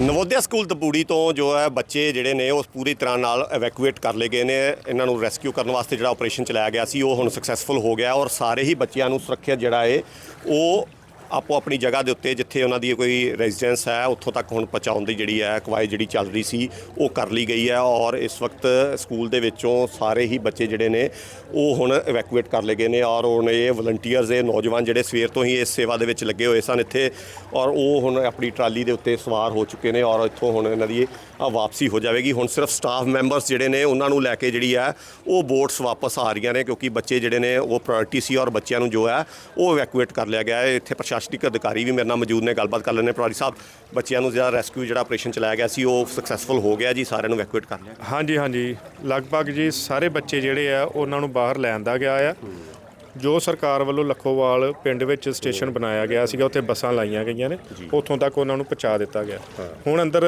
Navodaya school ਦਬੂੜੀ ਤੋਂ ਜੋ ਹੈ ਬੱਚੇ ਜਿਹੜੇ ਨੇ ਉਹ ਪੂਰੀ ਤਰ੍ਹਾਂ ਨਾਲ ਇਵੈਕੂਏਟ ਕਰ ਲਏ ਗਏ ਨੇ। ਇਹਨਾਂ ਨੂੰ ਰੈਸਕਿਊ ਕਰਨ ਵਾਸਤੇ ਜਿਹੜਾ ਆਪਰੇਸ਼ਨ ਚਲਾਇਆ ਗਿਆ ਸੀ, ਉਹ ਹੁਣ ਸਕਸੈਸਫੁਲ ਹੋ ਗਿਆ ਔਰ ਸਾਰੇ ਹੀ ਬੱਚਿਆਂ ਨੂੰ ਸੁਰੱਖਿਅਤ ਜਿਹੜਾ ਹੈ ਉਹ ਆਪੋ ਆਪਣੀ ਜਗ੍ਹਾ ਦੇ ਉੱਤੇ ਜਿੱਥੇ ਉਹਨਾਂ ਦੀ ਕੋਈ ਰੈਜ਼ੀਡੈਂਸ ਹੈ, ਉੱਥੋਂ ਤੱਕ ਹੁਣ ਪਹੁੰਚਾਉਣ ਦੀ ਜਿਹੜੀ ਹੈ ਕਵਾਇਦ ਜਿਹੜੀ ਚੱਲ ਰਹੀ ਸੀ, ਉਹ ਕਰ ਲਈ ਗਈ ਹੈ ਔਰ ਇਸ ਵਕਤ ਸਕੂਲ ਦੇ ਵਿੱਚੋਂ ਸਾਰੇ ਹੀ ਬੱਚੇ ਜਿਹੜੇ ਨੇ, ਉਹ ਹੁਣ ਐਵੈਕੂਏਟ ਕਰ ਲਏ ਗਏ ਨੇ ਔਰ ਹੁਣ ਇਹ ਵਲੰਟੀਅਰਸ ਇਹ ਨੌਜਵਾਨ ਜਿਹੜੇ ਸਵੇਰ ਤੋਂ ਹੀ ਇਸ ਸੇਵਾ ਦੇ ਵਿੱਚ ਲੱਗੇ ਹੋਏ ਸਨ ਇੱਥੇ ਔਰ ਉਹ ਹੁਣ ਆਪਣੀ ਟਰਾਲੀ ਦੇ ਉੱਤੇ ਸਵਾਰ ਹੋ ਚੁੱਕੇ ਨੇ ਔਰ ਇੱਥੋਂ ਹੁਣ ਇਹਨਾਂ ਦੀ ਵਾਪਸੀ ਹੋ ਜਾਵੇਗੀ। ਹੁਣ ਸਿਰਫ ਸਟਾਫ ਮੈਂਬਰਸ ਜਿਹੜੇ ਨੇ, ਉਹਨਾਂ ਨੂੰ ਲੈ ਕੇ ਜਿਹੜੀ ਹੈ, ਉਹ ਬੋਟਸ ਵਾਪਸ ਆ ਰਹੀਆਂ ਨੇ ਕਿਉਂਕਿ ਬੱਚੇ ਜਿਹੜੇ ਨੇ, ਉਹ ਪ੍ਰਾਇੋਰਟੀ ਸੀ ਔਰ ਬੱਚਿਆਂ ਨੂੰ ਜੋ ਹੈ, ਉਹ ਐਵੈਕੂਏਟ ਕਰ ਲਿਆ ਗਿਆ ਹੈ। ਇੱਥੇ ਪ੍ਰਸ਼ਾਸਨਿਕ ਅਧਿਕਾਰੀ ਵੀ ਮੇਰੇ ਨਾਲ ਮੌਜੂਦ ਨੇ ਗੱਲਬਾਤ ਕਰ ਲੈਣੇ ਪਟਵਾਰੀ ਸਾਹਿਬ ਬੱਚਿਆਂ ਨੂੰ ਜਿਹੜਾ ਰੈਸਕਿਊ ਜਿਹੜਾ ਆਪਰੇਸ਼ਨ ਚਲਾਇਆ ਗਿਆ ਸੀ ਉਹ ਸਕਸੈਸਫੁਲ ਹੋ ਗਿਆ ਜੀ ਸਾਰਿਆਂ ਨੂੰ ਐਵੈਕੂਏਟ ਕਰ ਲਿਆ। ਹਾਂਜੀ ਹਾਂਜੀ। ਲਗਭਗ ਜੀ ਸਾਰੇ ਬੱਚੇ ਜਿਹੜੇ ਆ ਉਹਨਾਂ ਨੂੰ ਬਾਹਰ ਲੈਂਦਾ ਗਿਆ ਆ। ਜੋ ਸਰਕਾਰ ਵੱਲੋਂ ਲੱਖੋਵਾਲ ਪਿੰਡ ਵਿੱਚ ਸਟੇਸ਼ਨ ਬਣਾਇਆ ਗਿਆ ਸੀਗਾ ਉੱਥੇ ਬੱਸਾਂ ਲਾਈਆਂ ਗਈਆਂ ਨੇ। ਉੱਥੋਂ ਤੱਕ ਉਹਨਾਂ ਨੂੰ ਪਹੁੰਚਾ ਦਿੱਤਾ ਗਿਆ। ਹੁਣ ਅੰਦਰ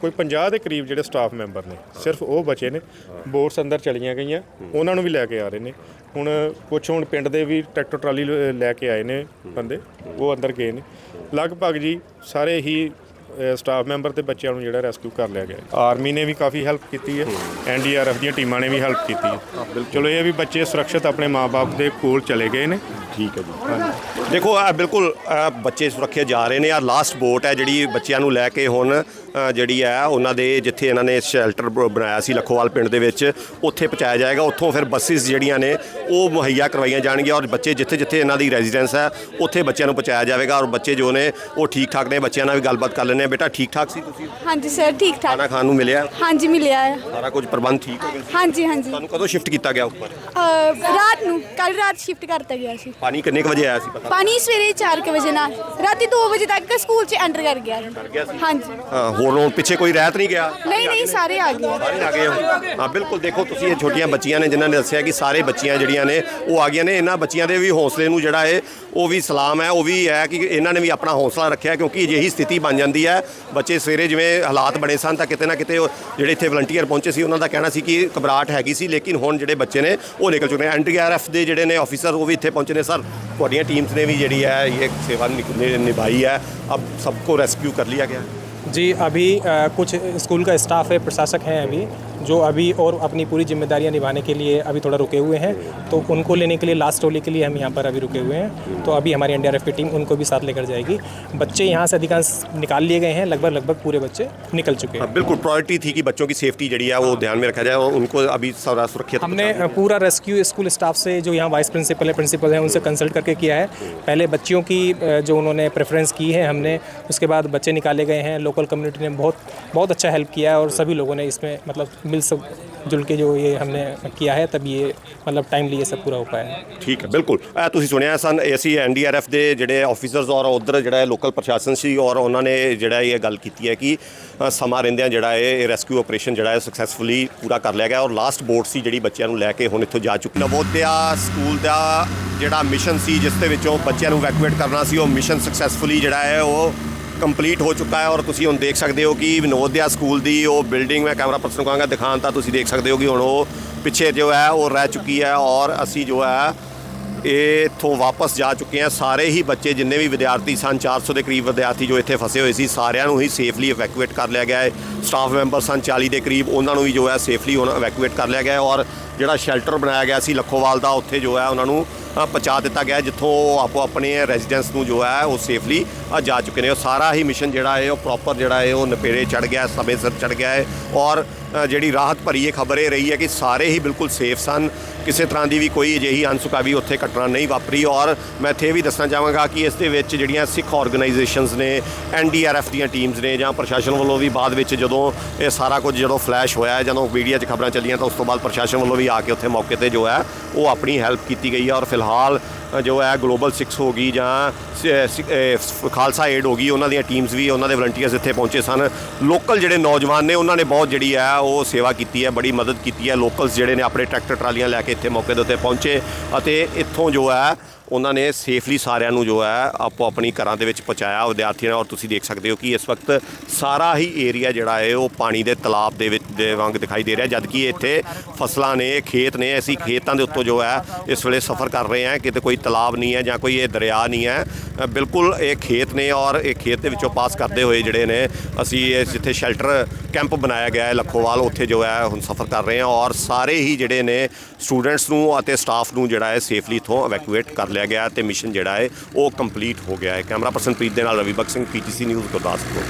ਕੋਈ 50 ਦੇ ਕਰੀਬ ਜਿਹੜੇ ਸਟਾਫ ਮੈਂਬਰ ਨੇ ਸਿਰਫ ਉਹ ਬਚੇ ਨੇ। ਬੋਟਸ ਅੰਦਰ ਚਲੀਆਂ ਗਈਆਂ ਉਹਨਾਂ ਨੂੰ ਵੀ ਲੈ ਕੇ ਆ ਰਹੇ ਨੇ। ਹੁਣ ਕੁਛ ਹੁਣ ਪਿੰਡ ਦੇ ਵੀ ਟਰੈਕਟਰ ਟਰਾਲੀ ਲ- ਕੇ ਆਏ ਨੇ ਬੰਦੇ ਉਹ ਅੰਦਰ ਗਏ ਨੇ। ਲਗਭਗ ਜੀ ਸਾਰੇ ਹੀ ਸਟਾਫ ਮੈਂਬਰ ਤੇ ਬੱਚਿਆਂ ਨੂੰ ਜਿਹੜਾ ਰੈਸਕਿਊ ਕਰ ਲਿਆ ਗਿਆ। ਆਰਮੀ ਨੇ ਵੀ ਕਾਫੀ ਹੈਲਪ ਕੀਤੀ ਹੈ ਐਨਡੀਆਰਐਫ ਦੀਆਂ ਟੀਮਾਂ ਨੇ ਵੀ ਹੈਲਪ ਕੀਤੀ ਹੈ। ਚਲੋ ਇਹ ਵੀ ਬੱਚੇ ਸੁਰੱਖਿਅਤ ਆਪਣੇ ਮਾਪੇ ਦੇ ਕੋਲ ਚਲੇ ਗਏ ਨੇ। ਠੀਕ ਹੈ ਜੀ। ਦੇਖੋ ਆ ਬਿਲਕੁਲ ਬੱਚੇ ਸੁਰੱਖਿਅਤ ਜਾ ਰਹੇ ਨੇ। ਆ ਲਾਸਟ ਬੋਟ ਹੈ ਜਿਹੜੀ ਬੱਚਿਆਂ ਨੂੰ ਲੈ ਕੇ ਹੁਣ ਜਿਹੜੀ ਹੈ ਉਹਨਾਂ ਦੇ ਜਿੱਥੇ ਇਹਨਾਂ ਨੇ ਸ਼ੈਲਟਰ ਬਣਾਇਆ ਸੀ ਲਖੋਵਾਲ ਪਿੰਡ ਦੇ ਵਿੱਚ ਉੱਥੇ ਪਹੁੰਚਾਇਆ ਜਾਏਗਾ। ਉੱਥੋਂ ਫਿਰ ਬੱਸਿਸ ਜਿਹੜੀਆਂ ਨੇ ਉਹ ਮੁਹੱਈਆ ਕਰਵਾਈਆਂ ਜਾਣਗੀਆਂ ਔਰ ਬੱਚੇ ਜਿੱਥੇ ਜਿੱਥੇ ਇਹਨਾਂ ਦੀ ਰੈਜ਼ੀਡੈਂਸ ਹੈ ਉੱਥੇ ਬੱਚਿਆਂ ਨੂੰ ਪਹੁੰਚਾਇਆ ਜਾਵੇਗਾ ਔਰ ਬੱਚੇ ਜੋ ਨੇ ਉਹ ਠੀਕ ਠਾਕ ਨੇ। ਬੱਚਿਆਂ ਨਾਲ ਵੀ ਗੱਲਬਾਤ ਕਰ ਆ ਬੇਟਾ ਠੀਕ ਠਾਕ ਸੀ ਤੁਸੀਂ? ਹਾਂਜੀ ਸਰ ਠੀਕ ਠਾਕ। ਖਾਣਾ ਖਾਣ ਨੂੰ ਮਿਲਿਆ? ਹਾਂਜੀ ਮਿਲਿਆ ਹੈ ਸਾਰਾ ਕੁਝ ਪ੍ਰਬੰਧ ਠੀਕ ਹੋ ਗਿਆ ਸੀ? ਹਾਂਜੀ ਹਾਂਜੀ। ਤੁਹਾਨੂੰ ਕਦੋਂ ਸ਼ਿਫਟ ਕੀਤਾ ਗਿਆ ਉੱਪਰ? ਅਹ, ਰਾਤ ਨੂੰ ਕੱਲ ਰਾਤ ਸ਼ਿਫਟ ਕਰਤਾ ਗਿਆ ਸੀ। ਪਾਣੀ ਕਿੰਨੇ ਕੁ ਵਜੇ ਆਇਆ ਸੀ ਪਤਾ? ਪਾਣੀ ਸਵੇਰੇ 4 ਵਜੇ ਨਾਲ ਰਾਤੀ 2 ਵਜੇ ਤੱਕ ਸਕੂਲ 'ਚ ਐਂਟਰ ਕਰ ਗਿਆ। ਗਿਆ ਸੀ? ਹਾਂਜੀ। ਹਾਂ ਹੋਰ ਕੋਲੋਂ ਪਿੱਛੇ ਕੋਈ ਰਹਿਤ ਨਹੀਂ ਗਿਆ? ਨਹੀਂ ਨਹੀਂ ਸਾਰੇ ਆ ਗਏ। ਸਾਰੇ ਆ ਗਏ ਹੋ ਹਾਂ ਬਿਲਕੁਲ ਦੇਖੋ ਤੁਸੀਂ ਇਹ ਛੋਟੀਆਂ ਬੱਚੀਆਂ ਨੇ ਜਿਨ੍ਹਾਂ ਨੇ ਦੱਸਿਆ ਕਿ ਸਾਰੇ ਬੱਚੀਆਂ ਜਿਹੜੀਆਂ ਨੇ ਉਹ ਆ ਗਈਆਂ ਨੇ। ਇਹਨਾਂ ਬੱਚੀਆਂ ਦੇ ਵੀ ਹੌਸਲੇ ਨੂੰ ਜਿਹੜਾ ਹੈ ਉਹ ਵੀ ਸਲਾਮ ਹੈ ਉਹ ਵੀ ਹੈ ਕਿ ਇਹਨਾਂ ਨੇ ਵੀ ਆਪਣਾ ਹੌਸਲਾ ਰੱਖਿਆ ਕਿਉਂਕਿ ਅਜਿਹੀ ਸਥਿਤੀ ਬਣ ਜਾਂਦੀ ਹੈ। ਬੱਚੇ ਸਵੇਰੇ ਜਿਵੇਂ ਹਾਲਾਤ ਬਣੇ ਸਨ ਤਾਂ ਕਿਤੇ ਨਾ ਕਿਤੇ ਜਿਹੜੇ ਇੱਥੇ ਵਲੰਟੀਅਰ ਪਹੁੰਚੇ ਸੀ ਉਹਨਾਂ ਦਾ ਕਹਿਣਾ ਸੀ ਕਿ ਘਬਰਾਹਟ ਹੈਗੀ ਸੀ ਲੇਕਿਨ ਹੁਣ ਜਿਹੜੇ ਬੱਚੇ ਨੇ ਉਹ ਨਿਕਲ ਚੁੱਕੇ ਨੇ। ਐਨਡੀਆਰਐਫ ਦੇ ਜਿਹੜੇ ਨੇ ਆਫੀਸਰ ਉਹ ਵੀ ਇੱਥੇ ਪਹੁੰਚੇ ਨੇ। ਸਰ ਤੁਹਾਡੀਆਂ ਟੀਮਸ ਨੇ ਵੀ ਜਿਹੜੀ ਹੈ ਇਹ ਸੇਵਾ ਨਿਭਾਈ ਹੈ। ਅਬ ਸਭ ਕੋ ਰੈਸਕਿਊ ਕਰ ਲਿਆ ਗਿਆ जी अभी अ, कुछ स्कूल का स्टाफ है प्रशासक हैं अभी जो अभी और अपनी पूरी जिम्मेदारियाँ निभाने के लिए अभी थोड़ा रुके हुए हैं तो उनको लेने के लिए लास्ट टोली के लिए हम यहाँ पर अभी रुके हुए हैं। तो अभी हमारी एनडीआरएफ की टीम उनको भी साथ लेकर जाएगी। बच्चे यहाँ से अधिकांश निकाल लिए गए हैं लगभग लगभग पूरे बच्चे निकल चुके हैं। हाँ, बिल्कुल प्रायोरिटी थी कि बच्चों की सेफ्टी जड़ी है वो ध्यान में रखा जाए और उनको अभी सुरक्षित हमने पूरा रेस्क्यू स्कूल स्टाफ से जो यहाँ वाइस प्रिंसिपल है प्रिंसिपल है उनसे कंसल्ट करके किया है। पहले बच्चियों की जो उन्होंने प्रेफरेंस की है हमने उसके बाद बच्चे निकाले गए हैं। लोकल कम्युनिटी ने बहुत बहुत अच्छा हेल्प किया है और सभी लोगों ने इसमें मतलब मिल सब जुल के जो ये हमने किया है तब ये मतलब टाइमली ये सब पूरा हो पाया है ਠੀਕ ਹੈ ਬਿਲਕੁਲ ਇਹ ਤੁਸੀਂ ਸੁਣਿਆ ਸਨ ਅਸੀਂ ਐਨਡੀਆਰਐਫ ਦੇ ਜਿਹੜੇ ਆਫੀਸਰਸ ਔਰ ਉਧਰ ਜਿਹੜਾ ਲੋਕਲ ਪ੍ਰਸ਼ਾਸਨ ਸੀ ਔਰ ਉਹਨਾਂ ਨੇ ਜਿਹੜਾ ਇਹ ਗੱਲ ਕੀਤੀ ਹੈ ਕਿ ਅ, ਸਮਾਂ ਰਹਿੰਦਿਆਂ ਜਿਹੜਾ ਇਹ ਰੈਸਕਿਊ ਆਪਰੇਸ਼ਨ ਜਿਹੜਾ ਹੈ ਸਕਸੈਸਫੁਲੀ ਪੂਰਾ ਕਰ ਲਿਆ ਗਿਆ ਔਰ ਲਾਸਟ ਬੋਟ ਸੀ ਜਿਹੜੀ ਬੱਚਿਆਂ ਨੂੰ ਲੈ ਕੇ ਹੁਣ ਇੱਥੋਂ ਜਾ ਚੁੱਕੀ ਨਵੋਦਿਆ ਸਕੂਲ ਦਾ ਜਿਹੜਾ ਮਿਸ਼ਨ ਸੀ ਜਿਸ ਦੇ ਵਿੱਚੋਂ ਬੱਚਿਆਂ ਨੂੰ ਵੈਕੂਏਟ ਕਰਨਾ ਸੀ ਉਹ ਮਿਸ਼ਨ ਸਕਸੈਸਫੁਲੀ ਜਿਹੜਾ ਹੈ ਉਹ ਕੰਪਲੀਟ ਹੋ ਚੁੱਕਾ ਹੈ ਔਰ ਤੁਸੀਂ ਹੁਣ ਦੇਖ ਸਕਦੇ ਹੋ ਕਿ ਨਵੋਦਿਆ ਸਕੂਲ ਦੀ ਉਹ ਬਿਲਡਿੰਗ ਮੈਂ ਕੈਮਰਾ ਪਰਸਨ ਨੂੰ ਕਹਾਂਗਾ, ਦਿਖਾਉਣ ਤਾਂ ਤੁਸੀਂ ਦੇਖ ਸਕਦੇ ਹੋ ਕਿ ਹੁਣ ਉਹ ਪਿੱਛੇ ਜੋ ਹੈ ਉਹ ਰਹਿ ਚੁੱਕੀ ਹੈ ਔਰ ਅਸੀਂ ਜੋ ਹੈ ਇਹ ਇੱਥੋਂ ਵਾਪਸ ਜਾ ਚੁੱਕੇ ਆ ਸਾਰੇ ਹੀ ਬੱਚੇ ਜਿੰਨੇ ਵੀ ਵਿਦਿਆਰਥੀ ਸਨ 400 ਦੇ ਕਰੀਬ ਵਿਦਿਆਰਥੀ ਜੋ ਇੱਥੇ ਫਸੇ ਹੋਏ ਸੀ, ਸਾਰਿਆਂ ਨੂੰ ਹੀ ਸੇਫਲੀ ਇਵੈਕੂਏਟ ਕਰ ਲਿਆ ਗਿਆ ਹੈ। ਸਟਾਫ ਮੈਂਬਰ ਸਨ 40 ਦੇ ਕਰੀਬ, ਉਹਨਾਂ ਨੂੰ ਵੀ ਜੋ ਹੈ ਸੇਫਲੀ ਹੁਣ ਇਵੈਕੂਏਟ ਕਰ ਲਿਆ ਗਿਆ ਹੈ ਔਰ ਜਿਹੜਾ ਸ਼ੈਲਟਰ ਬਣਾਇਆ ਗਿਆ ਸੀ ਲੱਖੋਵਾਲ ਦਾ, ਉੱਥੇ ਜੋ ਹੈ ਉਹਨਾਂ ਨੂੰ ਪਹੁੰਚਾ ਦਿੱਤਾ ਗਿਆ, ਜਿੱਥੋਂ ਉਹ ਆਪੋ ਆਪਣੇ ਰੈਜ਼ੀਡੈਂਸ ਨੂੰ ਜੋ ਹੈ ਉਹ ਸੇਫਲੀ ਜਾ ਚੁੱਕੇ ਨੇ। ਉਹ ਸਾਰਾ ਹੀ ਮਿਸ਼ਨ ਜਿਹੜਾ ਹੈ, ਉਹ ਪ੍ਰੋਪਰ ਜਿਹੜਾ ਹੈ, ਉਹ ਨਪੇੜੇ ਚੜ ਗਿਆ, ਸਮੇਂ ਸਿਰ ਚੜ ਗਿਆ ਹੈ। ਔਰ ਜਿਹੜੀ ਰਾਹਤ ਭਰੀ ਇਹ ਖਬਰ ਇਹ ਰਹੀ ਹੈ ਕਿ ਸਾਰੇ ਹੀ ਬਿਲਕੁਲ ਸੇਫ ਸਨ। ਕਿਸੇ ਤਰ੍ਹਾਂ ਦੀ ਵੀ ਕੋਈ ਅਜਿਹੀ ਅਨਸੁਖਾਵੀ ਉੱਥੇ ਘਟਨਾ ਨਹੀਂ ਵਾਪਰੀ। ਔਰ ਮੈਂ ਇੱਥੇ ਇਹ ਵੀ ਦੱਸਣਾ ਚਾਹਾਂਗਾ ਕਿ ਇਸ ਦੇ ਵਿੱਚ ਜਿਹੜੀਆਂ ਸਿੱਖ ਆਰਗੇਨਾਈਜੇਸ਼ਨਸ ਨੇ ਐਨਡੀਆਰਐਫ ਦੀਆਂ ਟੀਮਸ ਨੇ ਜਾਂ ਪ੍ਰਸ਼ਾਸਨ ਵੱਲੋਂ ਵੀ ਬਾਅਦ ਵਿੱਚ ਜਦੋਂ ਇਹ ਸਾਰਾ ਕੁਝ ਜਦੋਂ ਫਲੈਸ਼ ਹੋਇਆ ਜਦੋਂ ਮੀਡੀਆ 'ਚ ਖਬਰਾਂ ਚੱਲੀਆਂ, ਤਾਂ ਉਸ ਤੋਂ ਬਾਅਦ ਪ੍ਰਸ਼ਾਸਨ ਵੱਲੋਂ ਵੀ ਆ ਕੇ ਉੱਥੇ ਮੌਕੇ ਤੇ ਜੋ ਹੈ ਉਹ ਆਪਣੀ ਹੈਲਪ ਕੀਤੀ ਗਈ ਹੈ ਔਰ ਫਿਲਹਾਲ ਜੋ ਹੈ ਗਲੋਬਲ 6 ਹੋ ਗਈ ਜਾਂ ਖਾਲਸਾ ਏਡ ਹੋ ਗਈ, ਉਹਨਾਂ ਦੀਆਂ ਟੀਮਸ ਵੀ ਉਹਨਾਂ ਦੇ ਵਲੰਟੀਅਰਸ ਇੱਥੇ ਪਹੁੰਚੇ ਸਨ। ਲੋਕਲ ਜਿਹੜੇ ਨੌਜਵਾਨ ਨੇ, ਉਹਨਾਂ ਨੇ ਬਹੁਤ ਜਿਹੜੀ ਹੈ ਉਹ ਸੇਵਾ ਕੀਤੀ ਹੈ, ਬੜੀ ਮਦਦ ਕੀਤੀ ਹੈ। ਲੋਕਲਸ ਜਿਹੜੇ ਨੇ ਆਪਣੇ ਟਰੈਕਟਰ ਟਰਾਲੀਆਂ ਲੈ ਕੇ ਇੱਥੇ ਮੌਕੇ ਦੇ ਉੱਤੇ ਪਹੁੰਚੇ ਅਤੇ ਇੱਥੋਂ ਜੋ ਹੈ, ਉਹਨਾਂ ਨੇ ਸੇਫਲੀ ਸਾਰਿਆਂ ਨੂੰ ਜੋ ਹੈ, ਆਪੋ ਆਪਣੀ ਘਰਾਂ ਦੇ ਵਿੱਚ ਪਹੁੰਚਾਇਆ, ਵਿਦਿਆਰਥੀਆਂ ਔਰ ਤੁਸੀਂ ਦੇਖ ਸਕਦੇ ਹੋ ਕਿ ਇਸ ਵਕਤ ਸਾਰਾ ਹੀ ਏਰੀਆ ਜਿਹੜਾ ਹੈ, ਉਹ ਪਾਣੀ ਦੇ ਤਲਾਬ ਦੇ ਵਿੱਚ, ਦੇ ਵਾਂਗ ਦਿਖਾਈ ਦੇ ਰਿਹਾ। ਜਦਕਿ ਇੱਥੇ ਫਸਲਾਂ ਨੇ, ਖੇਤ ਨੇ, ਅਸੀਂ ਖੇਤਾਂ ਦੇ ਉੱਤੋਂ ਜੋ ਹੈ, ਇਸ ਵੇਲੇ ਸਫ਼ਰ ਕਰ ਰਹੇ ਹਾਂ। ਕਿਤੇ ਕੋਈ ਤਲਾਬ ਨਹੀਂ ਹੈ ਜਾਂ ਕੋਈ ਇਹ ਦਰਿਆ ਨਹੀਂ ਹੈ। ਬਿਲਕੁਲ ਇਹ ਖੇਤ ਨੇ ਔਰ ਇਹ ਖੇਤ ਦੇ ਵਿੱਚੋਂ ਪਾਸ ਕਰਦੇ ਹੋਏ ਜਿਹੜੇ ਨੇ, ਅਸੀਂ ਇਹ ਜਿੱਥੇ ਸ਼ੈਲਟਰ ਕੈਂਪ ਬਣਾਇਆ ਗਿਆ ਹੈ ਲੱਖੋਵਾਲ, ਉੱਥੇ ਜੋ ਹੈ ਹੁਣ ਸਫ਼ਰ ਕਰ ਰਹੇ ਹਾਂ ਔਰ ਸਾਰੇ ਹੀ ਜਿਹੜੇ ਨੇ ਸਟੂਡੈਂਟਸ ਨੂੰ ਅਤੇ ਸਟਾਫ ਨੂੰ ਜਿਹੜਾ ਹੈ ਸੇਫਲੀ ਇਥੋਂ ਇਵੈਕੂਏਟ ਕਰ ਲਿਆ ਗਿਆ ਤੇ ਮਿਸ਼ਨ ਜਿਹੜਾ ਹੈ ਉਹ ਕੰਪਲੀਟ ਹੋ ਗਿਆ ਹੈ। ਕੈਮਰਾ ਪਰਸਨ ਪ੍ਰੀਤ ਦੇ ਨਾਲ ਰਵੀ ਬਖਸ਼ ਸਿੰਘ ਪੀਟੀਸੀ ਨਿਊਜ਼ ਗੁਰਦਾਸਪੁਰ।